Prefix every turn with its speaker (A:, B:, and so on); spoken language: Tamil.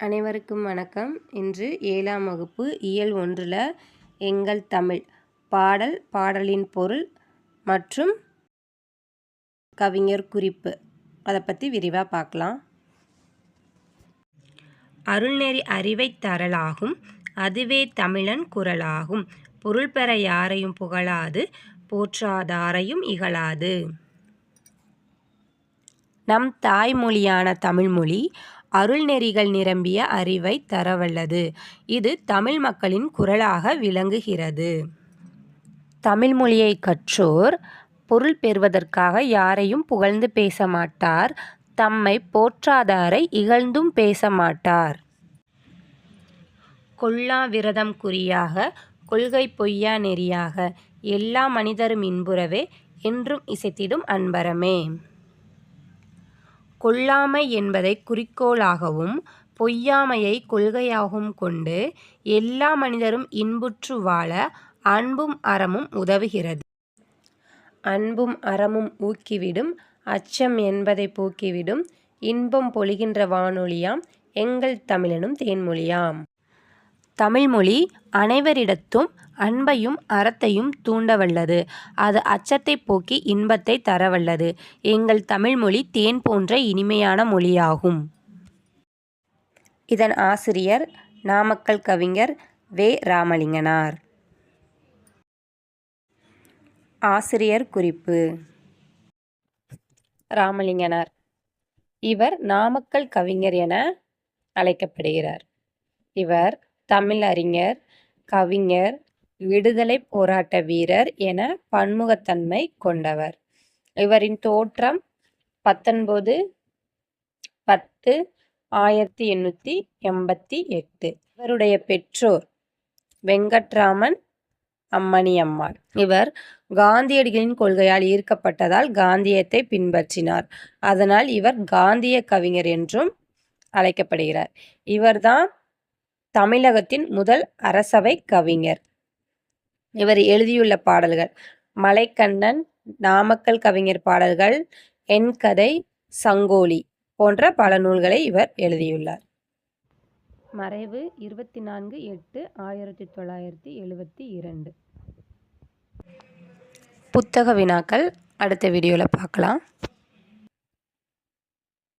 A: அனைவருக்கும் வணக்கம். இன்று ஏழாம் வகுப்பு இயல் ஒன்றில் எங்கள் தமிழ். பாடல் பாடலின் பொருள் மற்றும் கவிஞர் குறிப்பு. அதை பற்றி விரிவாக பார்க்கலாம். அருள்நெறி அறிவை தரலாகும் அதுவே தமிழன் குரலாகும். பொருள் பெற யாரையும் புகழாது போற்றாதாரையும் இகழாது. நம் தாய்மொழியான தமிழ்மொழி அருள்நெறிகள் நிரம்பிய அறிவை தரவல்லது. இது தமிழ் மக்களின் குரலாக விளங்குகிறது. தமிழ் மொழியை கற்றோர் பொருள் பெறுவதற்காக யாரையும் புகழ்ந்து பேச மாட்டார். தம்மை போற்றாதாரை இகழ்ந்தும் பேச மாட்டார். கொல்லா விரதம் குறியாக கொள்கை பொய்யா நெறியாக எல்லா மனிதரும் இன்புறவே என்றும் இசைத்திடும் அன்பரமே. கொல்லாமை என்பதை குறிக்கோளாகவும் பொய்யாமையை கொள்கையாகவும் கொண்டு எல்லா மனிதரும் இன்புற்று வாழ அன்பும் அறமும் உதவுகிறது. அன்பும் அறமும் ஊக்கிவிடும் அச்சம் என்பதை போக்கிவிடும் இன்பம் பொழிகின்ற வானொலியாம் எங்கள் தமிழனும் தேன்மொழியாம். தமிழ்மொழி அனைவரிடத்தும் அன்பையும் அறத்தையும் தூண்டவல்லது. அது அச்சத்தை போக்கி இன்பத்தை தரவல்லது. எங்கள் தமிழ்மொழி தேன் போன்ற இனிமையான மொழியாகும். இதன் ஆசிரியர் நாமக்கல் கவிஞர் வே. ராமலிங்கனார். ஆசிரியர் குறிப்பு. ராமலிங்கனார். இவர் நாமக்கல் கவிஞர் என அழைக்கப்படுகிறார். இவர் தமிழ் அறிஞர் கவிஞர் விடுதலை போராட்ட வீரர் என பன்முகத்தன்மை கொண்டவர். இவரின் தோற்றம் பத்தொன்பது பத்து ஆயிரத்தி எண்ணூற்றி எண்பத்தி எட்டு. இவருடைய பெற்றோர் வெங்கட்ராமன் அம்மணி அம்மாள். இவர் காந்தியடிகளின் கொள்கையால் ஈர்க்கப்பட்டதால் காந்தியத்தை பின்பற்றினார். அதனால் இவர் காந்திய கவிஞர் என்றும் அழைக்கப்படுகிறார். இவர்தான் தமிழகத்தின் முதல் அரசவை கவிஞர். இவர் எழுதியுள்ள பாடல்கள். மலைக்கண்ணன் நாமக்கல் கவிஞர் பாடல்கள் என் கதை சங்கோலி போன்ற பல நூல்களை இவர் எழுதியுள்ளார். மறைவு இருபத்தி நான்கு எட்டு ஆயிரத்தி தொள்ளாயிரத்தி எழுபத்தி இரண்டு. புத்தக வினாக்கள் அடுத்த வீடியோவில் பார்க்கலாம்.